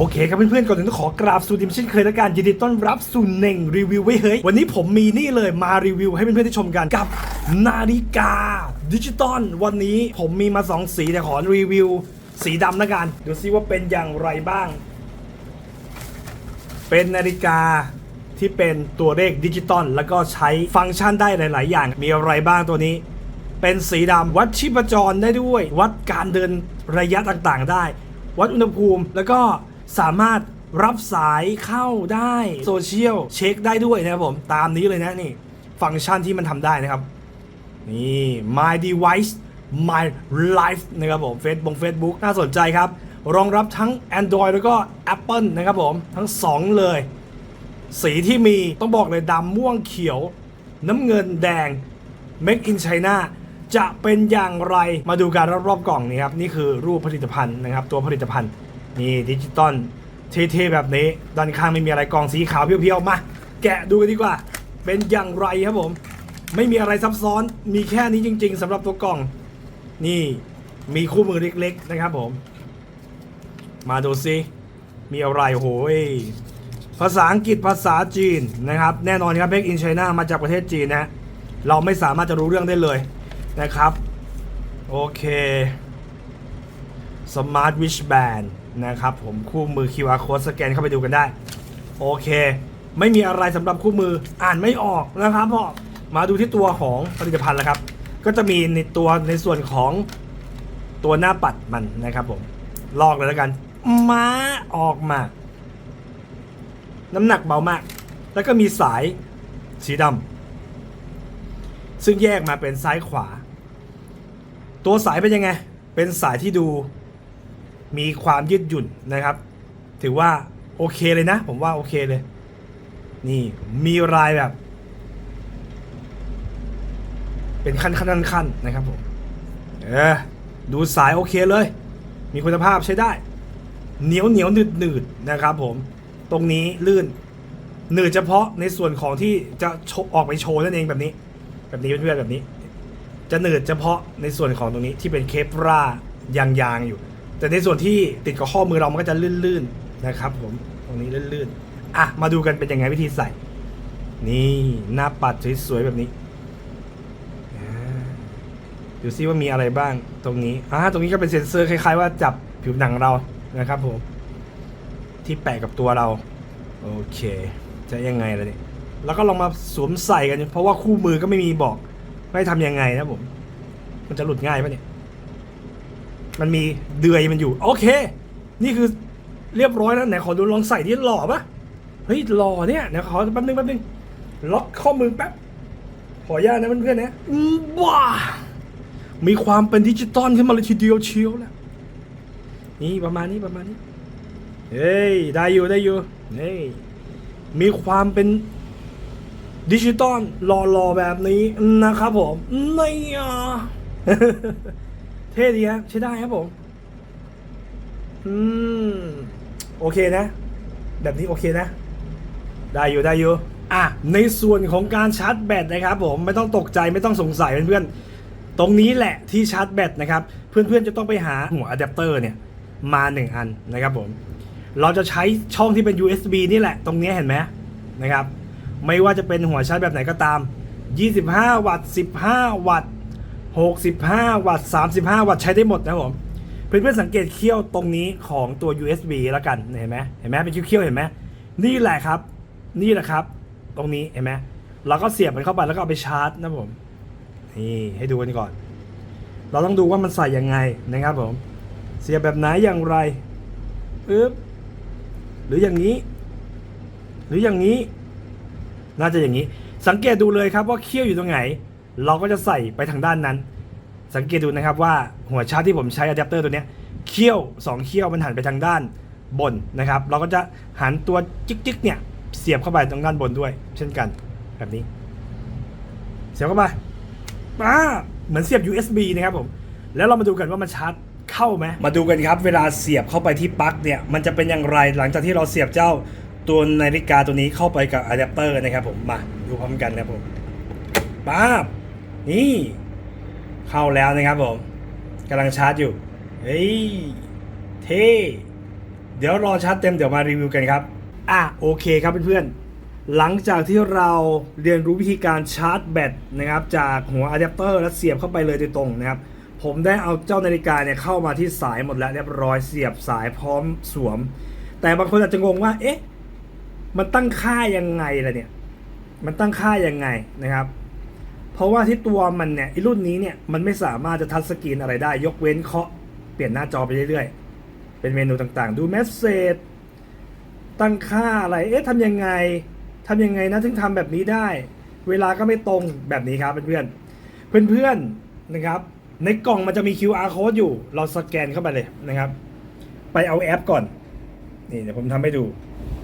โอเคครับเพื่อนๆก่อนอื่นต้องขอกราบสวัสดีเช่นเคยและกันยินดีต้อนรับสู่เน่งรีวิวไว้เฮ้ยวันนี้ผมมีนี่เลยมารีวิวให้เพื่อนๆได้ชมกันกับนาฬิกาดิจิตอลวันนี้ผมมีมา 2 สีแต่ขอรีวิว สีดำแล้วกันดูซิว่าเป็นอย่างไรบ้าง เป็นนาฬิกาที่เป็นตัวเลขดิจิตอลแล้วก็ใช้ฟังก์ชันได้หลาย ๆ อย่างมีอะไรบ้างตัวนี้ เป็นสีดำวัดชีพจรได้ด้วย วัดการเดินระยะต่างๆ ได้ วัดอุณหภูมิแล้วก็ สามารถรับสายเข้าได้โซเชียลเช็คได้ด้วยนะครับผม ตามนี้เลยนะนี่ ฟังก์ชันที่มันทำได้นะครับ นี่ my device my life นะครับผม Facebook Facebook น่าสนใจครับ รองรับทั้ง Android แล้วก็ Apple นะครับผม ทั้ง 2 เลย สีที่มีต้องบอกเลยดำม่วงเขียว น้ำเงินแดง Make in China จะเป็นอย่างไรมาดูการรอบๆกล่องนี้ครับ นี่คือรูปผลิตภัณฑ์นะครับ ตัวผลิตภัณฑ์ นี่ดิจิตอลเท่ๆแบบนี้ด้านข้างไม่มีอะไรกองสีขาวเพียวๆมา แกะดูกันดีกว่า เป็นอย่างไรครับผม ไม่มีอะไรซับซ้อนมีแค่นี้จริง ๆสำหรับตัวกล่อง นี่มีคู่มือเล็ก ๆ นะครับผม มาดูซิมีอะไรโหยภาษาอังกฤษภาษาจีนนะครับ แน่นอนครับ Make in China มาจากประเทศจีนนะ เราไม่สามารถจะรู้เรื่องได้เลยนะครับ โอเค Smart Wish Band นะครับผมคู่มือ QR code สแกนเข้าไปดูกันได้ โอเค ไม่มีอะไรสำหรับคู่มืออ่านไม่ออกนะครับพ่อมาดูที่ตัวของผลิตภัณฑ์แล้วครับ ก็จะมีในตัวในส่วนของตัวหน้าปัดมันนะครับผม ลอกเลยแล้วกันม้าออกมา น้ำหนักเบามาก แล้วก็มีสายสีดำซึ่งแยกมาเป็นซ้ายขวา ตัวสายเป็นยังไง เป็นสายที่ดู มีความยืดหยุ่นนะครับ ถือว่าโอเคเลยนะ ผมว่าโอเคเลย นี่มีรายแบบ เป็นขั้นขั้นขั้นนะครับผม เออ ดูสายโอเคเลย มีคุณภาพใช้ได้ เหนียวเหนียวหนืดหนืดนะครับผม ตรงนี้ลื่นหนืดเฉพาะในส่วนของที่จะออกไปโชว์นั่นเองแบบนี้ แบบนี้เพื่อนๆแบบนี้ จะหนืดเฉพาะในส่วนของตรงนี้ที่เป็นเคปรา ยางๆอยู่ แต่ในส่วนที่ติดกับข้อมือเรามันก็จะลื่นๆนะครับ ผมตรงนี้ลื่นๆอะมาดูกันเป็นยังไงวิธีใส่ นี่หน้าปัดสวยๆแบบนี้ดูซิว่ามีอะไรบ้างตรงนี้อ่าตรงนี้ก็เป็นเซ็นเซอร์คล้ายๆ ว่าจับผิวหนังเรานะครับผมที่แปะกับตัวเรา โอเค จะยังไงล่ะเนี่ยแล้วก็ลองมาสวมใส่กัน เพราะว่าคู่มือก็ไม่มีบอกไม่ทำยังไงนะผม มันจะหลุดง่ายปะเนี่ย มันมีเดือยมันอยู่ โอเค นี่คือเรียบร้อยแล้วไหนขอดูลองใส่ที่หล่อปะเฮ้ยหล่อเนี่ยเดี๋ยวขอแป๊บนึงแป๊บนึงล็อกข้อมือแป๊บขออนุญาตนะเพื่อนๆนะอืว้ามีความเป็นดิจิตอลขึ้นมาเลยทีเดียวเชียวแล้วนี่ประมาณนี้ประมาณนี้เฮ้ยได้อยู่ได้อยู่เฮ้ยมีความเป็นดิจิตอลหล่อๆแบบนี้นะครับผมนี่อะ ท่ดีครับใช้ได้ครับผม อืม โอเคนะ แบบนี้โอเคนะ ได้อยู่ได้อยู่ อะ ในส่วนของการชาร์จแบตนะครับผมไม่ต้องตกใจไม่ต้องสงสัยเพื่อนๆ ตรงนี้แหละที่ชาร์จแบตนะครับ เพื่อนๆจะต้องไปหาหัวอะแดปเตอร์เนี่ย มาหนึ่งอันนะครับผม เราจะใช้ช่องที่เป็น USB นี่แหละ ตรงนี้เห็นไหมนะครับ ไม่ว่าจะเป็นหัวชาร์จแบบไหนก็ตาม 25 วัตต์ 15 วัตต์ 65 วัตต์ 35 วัตต์ใช้ได้หมดนะผม เพื่อนๆสังเกตเขี้ยวตรงนี้ของตัว USB แล้วกันเห็นไหมเห็นไหมเป็นเขี้ยวๆเห็นไหมนี่แหละครับ นี่แหละครับ ตรงนี้เห็นไหมเราก็เสียบมันเข้าไปแล้วก็เอาไปชาร์จนะผมนี่ให้ดูกันก่อน เราต้องดูว่ามันใส่ยังไงนะครับผม เสียบแบบไหนอย่างไรอึ๊บหรืออย่างนี้ หรืออย่างนี้ น่าจะอย่างนี้ สังเกตดูเลยครับว่าเขี้ยวอยู่ตรงไหน เราก็จะใส่ไปทางด้านนั้น สังเกตดูนะครับว่าหัวชาร์จที่ผมใช้อะแดปเตอร์ตัวนี้เขี้ยวสองเขี้ยวมันหันไปทางด้านบนนะครับ เราก็จะหันตัวจิ๊กๆเนี่ยเสียบเข้าไปตรงด้านบนด้วย เช่นกันแบบนี้ เสียบเข้าไปป้าเหมือนเสียบ USB นะครับผม แล้วเรามาดูกันว่ามันชาร์จเข้าไหมมาดูกันครับ เวลาเสียบเข้าไปที่ปลั๊กเนี่ยมันจะเป็นอย่างไรหลังจากที่เราเสียบเจ้าตัวนาฬิกาตัวนี้เข้าไปกับอะแดปเตอร์นะครับผมมาดูพร้อมกันนะครับผมป้าบ นี่เข้าแล้วนะครับผมกำลังชาร์จอยู่เฮ้ยเท่เดี๋ยวรอชาร์จเต็มเดี๋ยวมารีวิวกันครับ อะโอเคครับเพื่อนๆ หลังจากที่เราเรียนรู้วิธีการชาร์จแบตนะครับจากหัวอะแดปเตอร์แล้วเสียบเข้าไปเลยโดยตรงนะครับ ผมได้เอาเจ้านาฬิกาเนี่ยเข้ามาที่สายหมดแล้วเรียบร้อยเสียบสายพร้อมสวม แต่บางคนอาจจะงงว่า เอ๊ะ มันตั้งค่ายังไงล่ะเนี่ย มันตั้งค่ายังไงนะครับ เพราะว่าที่ตัวมันเนี่ยไอรุ่นนี้เนี่ยมันไม่สามารถจะทัชสกรีนอะไรได้ ยกเว้นเคาะเปลี่ยนหน้าจอไปเรื่อยๆ เป็นเมนูต่างๆ ดูเมสเซจตั้งค่าอะไร เอ๊ะทำยังไงทำยังไงนะถึงทำแบบนี้ได้ เวลาก็ไม่ตรงแบบนี้ครับเพื่อนๆเพื่อนๆนะครับในกล่องมันจะมี QR code อยู่ เราสแกนเข้าไปเลยนะครับ ไปเอาแอปก่อน นี่เดี๋ยวผมทำให้ดู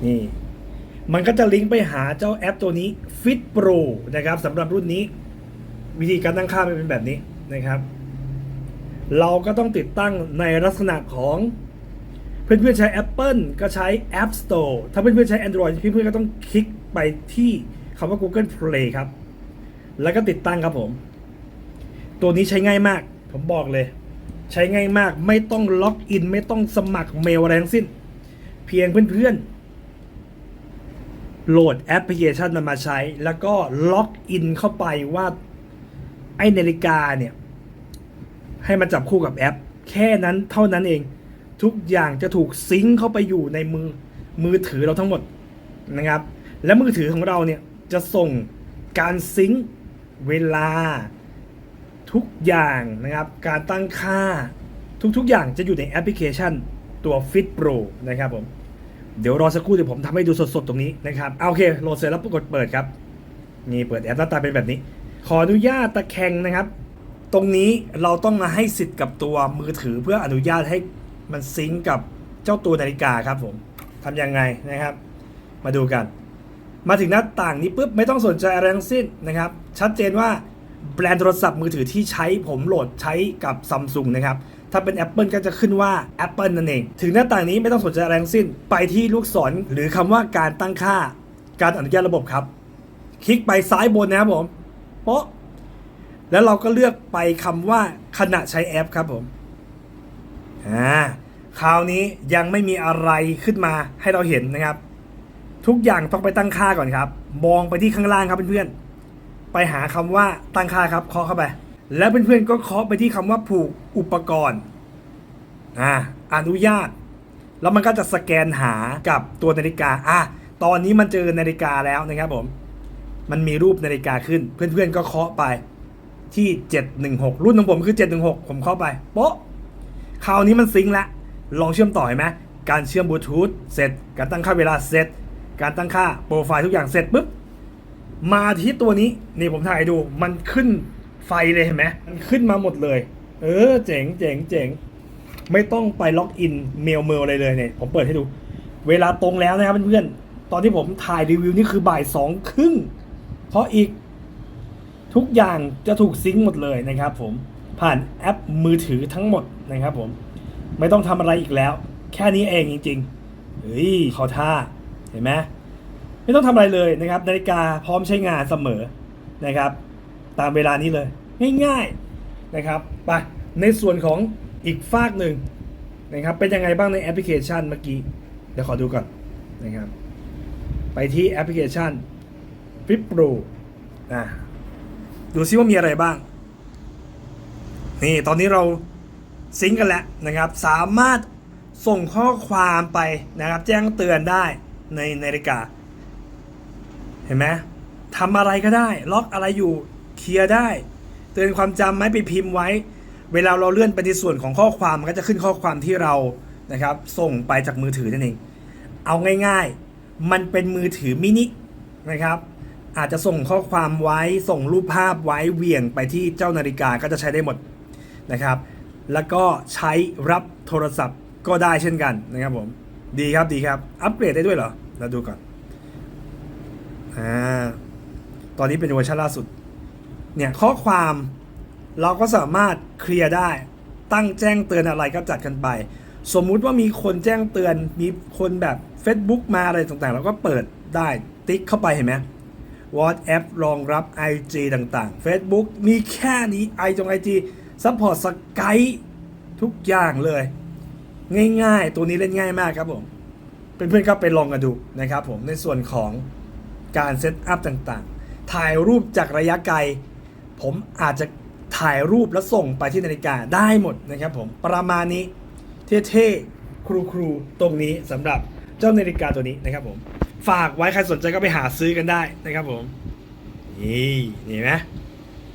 นี่ มันก็จะลิงก์ไปหาเจ้าแอปตัวนี้ Fit Pro นะครับสำหรับรุ่นนี้ วิธีการตั้งค่ามันเป็นแบบนี้นะครับ เราก็ต้องติดตั้งในลักษณะของเพื่อนๆใช้ Apple ก็ใช้ App Store ถ้าเพื่อนๆใช้ Android เพื่อนๆก็ต้องคลิกไปที่คำว่า Google Play ครับ แล้วก็ติดตั้งครับผม ตัวนี้ใช้ง่ายมาก ผมบอกเลย ใช้ง่ายมาก ไม่ต้องล็อกอิน ไม่ต้องสมัครเมลอะไรทั้งสิ้น เพียงเพื่อนๆ โหลดแอปพลิเคชันมันมาใช้ แล้วก็ล็อกอินเข้าไปว่า ไอ้นาฬิกาเนี่ย ให้มันจับคู่กับแอป แค่นั้นเท่านั้นเอง ทุกอย่างจะถูกซิงค์เข้าไปอยู่ในมือมือถือเราทั้งหมดนะครับ และมือถือของเราเนี่ยจะส่งการซิงค์เวลา ทุกอย่างนะครับ การตั้งค่าทุกๆ อย่างจะอยู่ในแอปพลิเคชันตัว Fit Pro นะครับผม เดี๋ยวรอสักครู่เดี๋ยวผมทำให้ดูสดๆ ตรงนี้นะครับเอาโอเคโหลดเสร็จแล้วกดเปิดครับ นี่เปิดแอปหน้าตาเป็นแบบนี้ ขออนุญาตตะแคงนะครับ ตรงนี้เราต้องมาให้สิทธิ์กับตัวมือถือเพื่ออนุญาตให้มันซิงกับเจ้าตัวนาฬิกาครับผมทำยังไงนะครับ มาดูกัน มาถึงหน้าต่างนี้ปุ๊บไม่ต้องสนใจอะไรทั้งสิ้นนะครับ ชัดเจนว่าแบรนด์โทรศัพท์มือถือที่ใช้ผมโหลดใช้กับซัมซุงนะครับ ถ้าเป็น Apple ก็จะขึ้นว่า Apple นั่นเอง ถึงหน้าต่างนี้ไม่ต้องสนใจอะไรทั้งสิ้น ไปที่ลูกศรหรือคำว่าการตั้งค่า การอนุญาตระบบครับ คลิกไปซ้ายบนนะครับผม โป๊ะแล้วเราก็เลือกไปคำว่าขณะใช้แอปครับผมอ่าคราวนี้ยังไม่มีอะไรขึ้นมาให้เราเห็นนะครับ ทุกอย่างต้องไปตั้งค่าก่อนครับ มองไปที่ข้างล่างครับเพื่อนๆไปหาคำว่าตั้งค่าครับเคาะเข้าไป แล้วเพื่อนๆก็เคาะไปที่คำว่าผูกอุปกรณ์อ่าอนุญาต แล้วมันก็จะสแกนหากับตัวนาฬิกาอะตอนนี้มันเจอนาฬิกาแล้วนะครับผม มันมีรูปนาฬิกาขึ้น เพื่อนๆก็เคาะไปที่ 716 รุ่นของผมคือ 716 ผมเคาะไปโป๊ะคราวนี้มันซิงค์ละ ลองเชื่อมต่อเห็นไหมการเชื่อมบลูทูธเสร็จ การตั้งค่าเวลาเสร็จ การตั้งค่าโปรไฟล์ทุกอย่างเสร็จปุ๊บ มาที่ตัวนี้ นี่ผมถ่ายดูมันขึ้นไฟเลยเห็นไหมมันขึ้นมาหมดเลย เออ เจ๋งเจ๋งเจ๋งไม่ต้องไปล็อกอินเมลเมลอะไรเลยเนี่ย ผมเปิดให้ดู เวลาตรงแล้วนะครับเพื่อนๆตอนที่ผมถ่ายรีวิวนี่คือบ่ายสองครึ่ง เพราะอีกทุกอย่างจะถูกซิงค์หมดเลยนะครับผมผ่านแอปมือถือทั้งหมดนะครับผมไม่ต้องทำอะไรอีกแล้ว แค่นี้เองจริงๆเฮ้ยเขาท่าเห็นไหมไม่ต้องทำอะไรเลยนะครับ นาฬิกาพร้อมใช้งานเสมอนะครับ ตามเวลานี้เลย ง่ายๆนะครับไปในส่วนของอีกฝากหนึ่งนะครับเป็นยังไงบ้างในแอปพลิเคชันเมื่อกี้ เดี๋ยวขอดูก่อนนะครับไปที่แอปพลิเคชัน Flip Pro อะดูซิว่ามีอะไรบ้าง นี่ตอนนี้เราซิงก์กันแล้วนะครับ สามารถส่งข้อความไปนะครับ แจ้งเตือนได้ในนาฬิกา เห็นไหมทำอะไรก็ได้ ล็อกอะไรอยู่เคลียร์ได้ เตือนความจำไหมไปพิมพ์ไว้ เวลาเราเลื่อนไปในส่วนของข้อความมันก็จะขึ้นข้อความที่เรานะครับ ส่งไปจากมือถือนั่นเอง เอาง่าย ๆ มันเป็นมือถือมินินะครับ อาจจะส่งข้อความไว้ส่งรูปภาพไว้เวี่ยงไปที่เจ้านาฬิกาก็จะใช้ได้หมดนะครับ แล้วก็ใช้รับโทรศัพท์ก็ได้เช่นกันนะครับผมดีครับดีครับ อัปเกรดได้ด้วยเหรอเราดูก่อนอ่าตอนนี้เป็นเวอร์ชันล่าสุดเนี่ยข้อความเราก็สามารถเคลียร์ได้ตั้งแจ้งเตือนอะไรก็จัดกันไป สมมุติว่ามีคนแจ้งเตือนมีคนแบบ Facebook มาอะไรต่างๆ เราก็เปิดได้ติ๊กเข้าไปเห็นไหม WhatsApp รองรับ IG ต่างๆ Facebook มีแค่นี้ i จง IG ซัพพอร์ตสกายทุกอย่างเลย ง่ายๆ ตัวนี้เล่นง่ายมากครับผมเพื่อนๆก็ไปลองกันดูนะครับผมในส่วนของการเซตอัพต่างๆ ถ่ายรูปจากระยะไกล ผมอาจจะถ่ายรูปแล้วส่งไปที่นาฬิกาได้หมดนะครับผมประมาณนี้เท่ๆครูๆตรงนี้สำหรับเจ้านาฬิกาตัวนี้นะครับผม ฝากไว้ใครสนใจก็ไปหาซื้อกันได้นะครับผมนี่นี่นไหม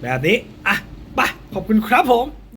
แบบนี้อะไปขอบคุณครับผม